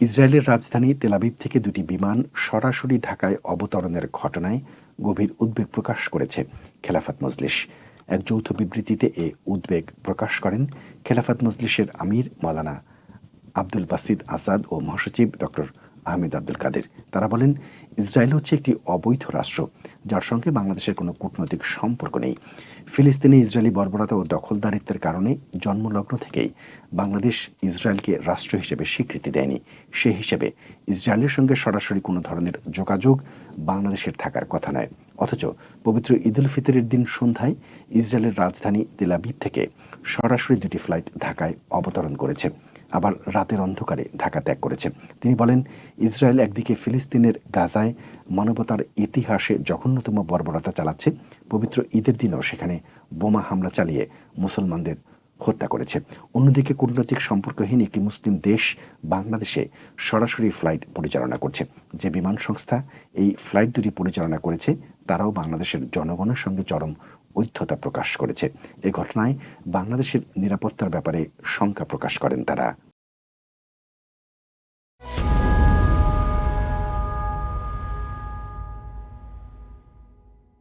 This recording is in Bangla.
ইসরায়েলের রাজধানী তেলাবিব থেকে দুটি বিমান সরাসরি ঢাকায় অবতরণের ঘটনায় গভীর উদ্বেগ প্রকাশ করেছে খেলাফত মজলিস। এক যৌথ বিবৃতিতে এ উদ্বেগ প্রকাশ করেন খেলাফত মজলিসের আমির মাওলানা আব্দুল বাসিদ আসাদ ও মহাসচিব ডক্টর আহমেদ আব্দুল কাদের। তারা বলেন, ইসরায়েল হচ্ছে একটি অবৈধ রাষ্ট্র, যার সঙ্গে বাংলাদেশের কোনো কূটনৈতিক সম্পর্ক নেই। ফিলিস্তিনে ইসরায়েলি বর্বরতা ও দখলদারিত্বের কারণে জন্মলগ্ন থেকেই বাংলাদেশ ইসরায়েলকে রাষ্ট্র হিসেবে স্বীকৃতি দেয়নি। সে হিসেবে ইসরায়েলের সঙ্গে সরাসরি কোনো ধরনের যোগাযোগ বাংলাদেশের থাকার কথা নয়। অথচ পবিত্র ঈদ উল ফিতরের দিন সন্ধ্যায় ইসরায়েলের রাজধানী তেলাবিব থেকে সরাসরি দুটি ফ্লাইট ঢাকায় অবতরণ করেছে। আবার রাতের অন্ধকারে ঢাকা ত্যাগ করেছে। তিনি বলেন, ইসরায়েল একদিকে ফিলিস্তিনের গাজায় মানবতার ইতিহাসে জঘন্যতম বর্বরতা চালাচ্ছে, পবিত্র ঈদের দিনও সেখানে বোমা হামলা চালিয়ে মুসলমানদের হত্যা করেছে। অন্যদিকে কূটনৈতিক সম্পর্কহীন একটি মুসলিম দেশ বাংলাদেশে সরাসরি ফ্লাইট পরিচালনা করছে। যে বিমান সংস্থা এই ফ্লাইট দুটি পরিচালনা করেছে তারাও বাংলাদেশের জনগণের সঙ্গে চরম ঐক্যতা প্রকাশ করেছে। এ ঘটনায় বাংলাদেশের নিরাপত্তার ব্যাপারে শঙ্কা প্রকাশ করেন তারা।